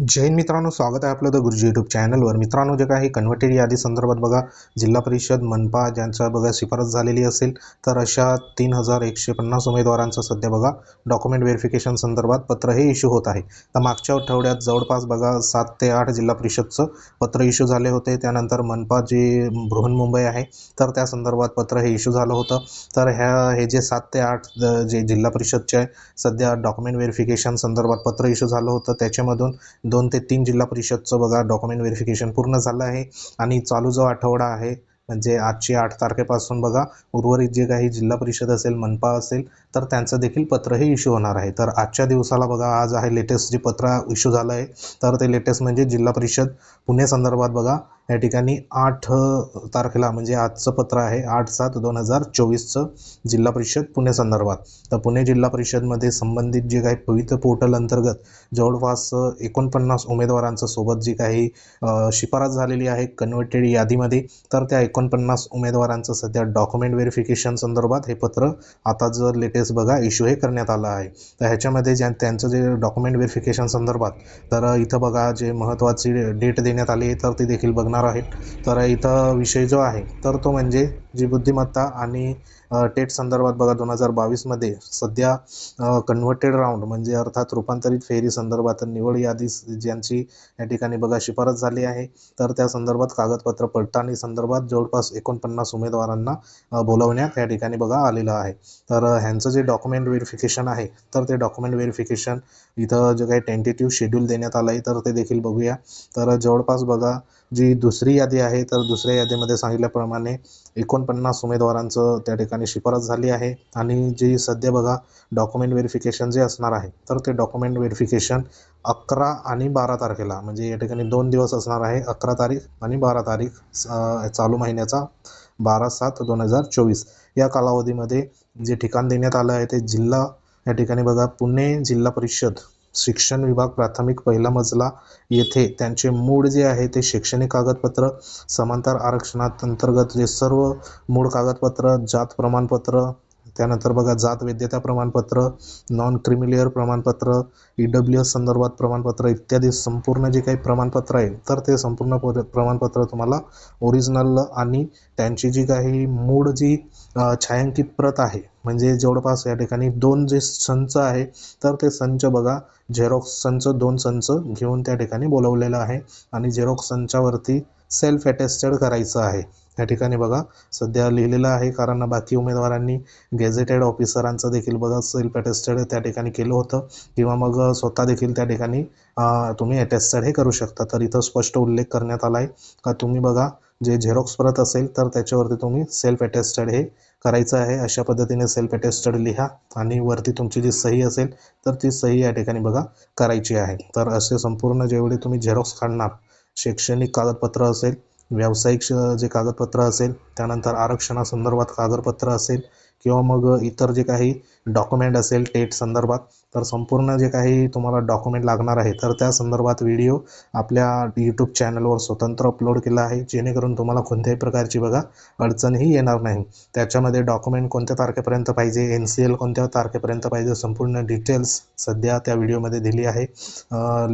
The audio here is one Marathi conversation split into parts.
जैन मित्रांनो स्वागत आहे आपलं द गुरुजी यूट्यूब चॅनलवर मित्रांनो जे काही कन्व्हर्टेड यादी संदर्भात बघा जिल्हा परिषद मनपा ज्यांचा बघा शिफारस झालेली असेल तर अशा तीन हजार एकशे पन्नास उमेदवारांचं सध्या बघा डॉक्युमेंट व्हेरिफिकेशन संदर्भात पत्र हे इश्यू होत आहे. तर मागच्या आठवड्यात जवळपास बघा सात ते आठ जिल्हा परिषदचं पत्र इश्यू झाले होते. त्यानंतर मनपा जे बृहन्मुंबई आहे तर त्या संदर्भात पत्र हे इश्यू झालं होतं. तर ह्या हे जे सात ते आठ जे जिल्हा परिषदचे आहे सध्या डॉक्युमेंट व्हेरिफिकेशन संदर्भात पत्र इश्यू झालं होतं. त्याच्यामधून दोन ते तीन जिल्हा परिषदचं बघा डॉक्युमेंट व्हेरिफिकेशन पूर्ण झालं आहे. आणि चालू जो आठवडा आहे म्हणजे आजची आठ तारखेपासून बघा उर्वरित जे काही जिल्हा परिषद असेल मनपा असेल तर त्यांचं देखील पत्र हे इश्यू होणार आहे. तर आजच्या दिवसाला बघा आज आहे लेटेस्ट जे पत्र इश्यू झालं आहे तर ते लेटेस्ट म्हणजे जिल्हा परिषद पुणे संदर्भात बघा या ठिकाणी आठ तारखेला म्हणजे आजचं पत्र आहे आठ सात दोन हजार चोवीसचं जिल्हा परिषद पुणे संदर्भात. तर पुणे जिल्हा परिषदमध्ये संबंधित जे काही पवित्र पोर्टल अंतर्गत जवळपास एकोणपन्नास उमेदवारांचं सोबत जी काही शिफारस झालेली आहे कन्व्हर्टेड यादीमध्ये तर त्या एकोणपन्नास उमेदवारांचं सध्या डॉक्युमेंट व्हेरिफिकेशन संदर्भात हे पत्र आता जर लेटेस्ट बघा इश्यू हे करण्यात आलं आहे. तर ह्याच्यामध्ये ज्या त्यांचं जे डॉक्युमेंट व्हेरिफिकेशन संदर्भात तर इथं बघा जे महत्त्वाची डेट देण्यात आली आहे तर ती देखील बघणार आहेत. तर इथं विषय जो आहे तर तो म्हणजे जी बुद्धिमत्ता आणि टेट संदर्भात बघा दोन हजार बावीसमध्ये सध्या कन्व्हर्टेड राऊंड म्हणजे अर्थात रूपांतरित फेरी संदर्भात निवड यादी ज्यांची या ठिकाणी बघा शिफारस झाली आहे तर त्या संदर्भात कागदपत्र पडताळणी संदर्भात जवळपास एकोणपन्नास उमेदवारांना बोलवण्यात या ठिकाणी बघा आलेलं आहे. तर ह्यांचं जे डॉक्युमेंट व्हेरिफिकेशन आहे तर ते डॉक्युमेंट व्हेरिफिकेशन इथं जे काही टेंटेटिव्ह शेड्यूल देण्यात आलं आहे तर ते देखील बघूया. तर जवळपास बघा जी दुसरी यादी आहे तर दुसऱ्या यादीमध्ये सांगितल्याप्रमाणे एकोणपन्नास उमेदवारांचं त्या ठिकाणी शिफारस झाली आहे. आणि जी सध्या बघा डॉक्युमेंट व्हेरिफिकेशन जे असणार आहे तर ते डॉक्युमेंट व्हेरिफिकेशन अकरा आणि बारा तारखेला म्हणजे या ठिकाणी दोन दिवस असणार आहे अकरा तारीख आणि बारा तारीख चालू महिन्याचा बारा सात दोन हजार चोवीस. या कालावधीमध्ये जे ठिकाण देण्यात आलं आहे ते जिल्हा या ठिकाणी बघा पुणे जिल्हा परिषद शिक्षण विभाग प्राथमिक पहिला मजला येथे त्यांचे मूळ जे आहे ते शैक्षणिक कागदपत्र समांतर आरक्षणात अंतर्गत जे सर्व मूळ कागदपत्र जात प्रमाणपत्र त्यानंतर बघा जात वैद्यता प्रमाणपत्र नॉन क्रिमिलियर प्रमाणपत्र ई डब्ल्यू एस संदर्भात प्रमाणपत्र इत्यादी संपूर्ण जे काही प्रमाणपत्र आहे तर ते संपूर्ण प्रमाणपत्र तुम्हाला ओरिजिनल आणि त्यांची जी काही मूळ जी छायांकित प्रत आहे म्हणजे जवळपास या ठिकाणी दोन जे संच आहे तर ते संच बघा झेरॉक्स संच दोन संच घेऊन त्या ठिकाणी बोलवलेलं आहे. आणि झेरॉक्स संचावरती सेल्फ अटेस्टेड करायचं आहे. या ठिकाणी बघा सध्या लिहिलेलं आहे कारण बाकी उमेदवारांनी गेजेटेड ऑफिसरांचं देखील बघा सेल्फ अटेस्टेड त्या ठिकाणी केलं होतं. किंवा मग स्वतः देखील त्या ठिकाणी तुम्ही अटेस्टेड हे करू शकता. तर इथं स्पष्ट उल्लेख करण्यात आला आहे का तुम्ही बघा जे झेरॉक्स परत असेल तर त्याच्यावरती तुम्ही सेल्फ अटेस्टेड हे करायचं आहे. अशा पद्धतीने सेल्फ अटेस्टेड लिहा आणि वरती तुमची जी सही असेल तर ती सही या ठिकाणी बघा करायची आहे. तर असे संपूर्ण जेवढे तुम्ही झेरॉक्स काढणार शैक्षणिक कागदपत्र असेल व्यावसायिक श- जे कागदपत्र असेल त्यानंतर आरक्षणासंदर्भात कागदपत्र असेल किंवा मग इतर जे काही डॉक्युमेंट असेल टेट संदर्भात तर संपूर्ण जे काही तुम्हाला डॉक्युमेंट लागणार आहे तर त्या संदर्भात व्हिडिओ आपल्या यूट्यूब चॅनलवर स्वतंत्र अपलोड केला आहे. जेणेकरून तुम्हाला कोणत्याही प्रकारची बघा अडचणही येणार नाही. त्याच्यामध्ये डॉक्युमेंट कोणत्या तारखेपर्यंत पाहिजे एन सी एल कोणत्या तारखेपर्यंत पाहिजे संपूर्ण डिटेल्स सध्या त्या व्हिडिओमध्ये दिली आहे.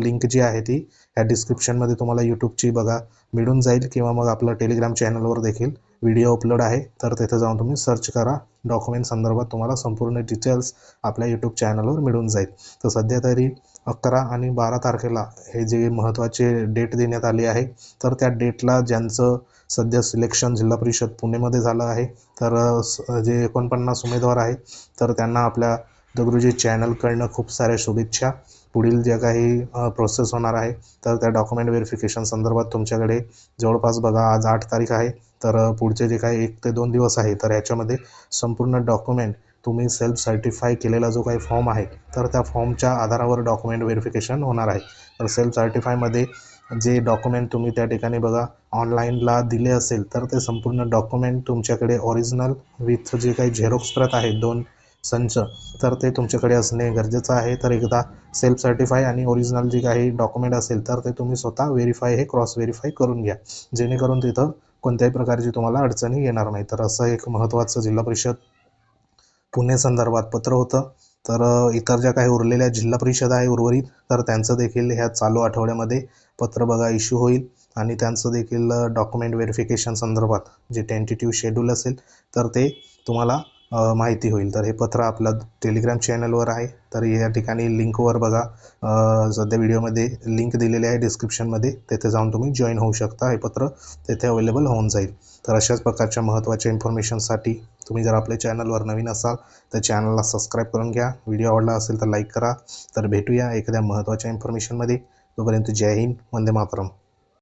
लिंक जी आहे ती ह्या डिस्क्रिप्शनमध्ये तुम्हाला यूट्यूबची बघा मिळून जाईल किंवा मग आपलं टेलिग्राम चॅनलवर देखील व्हिडिओ अपलोड आहे तर तिथे जाऊन तुम्ही सर्च करा. डॉक्युमेंट संदर्भात तुम्हाला संपूर्ण डिटेल्स आपल्या यूट्यूब चॅनलवर मिळून जाईल. तर सध्या तरी अकरा आणि बारा तारखेला हे जे महत्त्वाचे डेट देण्यात आली आहे तर त्या डेटला ज्यांचं सध्या सिलेक्शन जिल्हा परिषद पुणेमध्ये झालं आहे तर स- जे एकोणपन्नास उमेदवार आहे तर त्यांना आपल्या दगडूजी चॅनलकडनं खूप साऱ्या शुभेच्छा. पुढील ज्या काही प्रोसेस होणार आहे तर त्या डॉक्युमेंट व्हेरिफिकेशन संदर्भात तुमच्याकडे जवळपास बघा आज आठ तारीख आहे. तर पुढचे जे काही एक ते दोन दिवस आहे तर याच्यामध्ये संपूर्ण डॉक्युमेंट तुम्ही सेल्फ सर्टिफाय केलेला जो काही फॉर्म आहे तर त्या फॉर्मच्या आधारावर डॉक्युमेंट व्हेरिफिकेशन होणार आहे. तर सेल्फ सर्टिफायमध्ये जे डॉक्युमेंट तुम्ही त्या ठिकाणी बघा ऑनलाईनला दिले असेल तर ते संपूर्ण डॉक्युमेंट तुमच्याकडे ओरिजिनल विथ जे काही झेरॉक्स प्रत आहे दोन संच तर ते तुमच्याकडे असणे गरजेचं आहे. तर एकदा सेल्फ सर्टिफाय आणि ओरिजिनल जे काही डॉक्युमेंट असेल तर ते तुम्ही स्वतः व्हेरीफाय हे क्रॉस व्हेरीफाय करून घ्या. जेणेकरून तिथं कोणत्याही प्रकारची तुम्हाला अडचणी येणार नाही. तर असं एक महत्त्वाचं जिल्हा परिषद पुणे संदर्भात पत्र होतं. तर इतर ज्या काही उरलेल्या जिल्हा परिषद आहे उर्वरित तर त्यांचं देखील ह्या चालू आठवड्यामध्ये पत्र बघा इश्यू होईल. आणि त्यांचं देखील डॉक्युमेंट व्हेरिफिकेशन संदर्भात जे टेंटेटिव्ह शेड्यूल असेल तर ते तुम्हाला माहिती होईल. तर हे पत्र आपलं टेलिग्राम चॅनलवर आहे. तर या ठिकाणी लिंकवर बघा. सध्या व्हिडिओमध्ये लिंक दिलेली आहे डिस्क्रिप्शनमध्ये तेथे जाऊन तुम्ही जॉईन होऊ शकता. हे पत्र तेथे अवेलेबल होऊन जाईल. तर अशाच प्रकारच्या महत्त्वाच्या इन्फॉर्मेशनसाठी तुम्ही जर आपल्या चॅनलवर नवीन असाल तर चॅनलला सबस्क्राईब करून घ्या. व्हिडिओ आवडला असेल तर लाईक करा. तर भेटूया एखाद्या महत्त्वाच्या इन्फॉर्मेशनमध्ये तोपर्यंत जय हिंद. वंदे मातरम.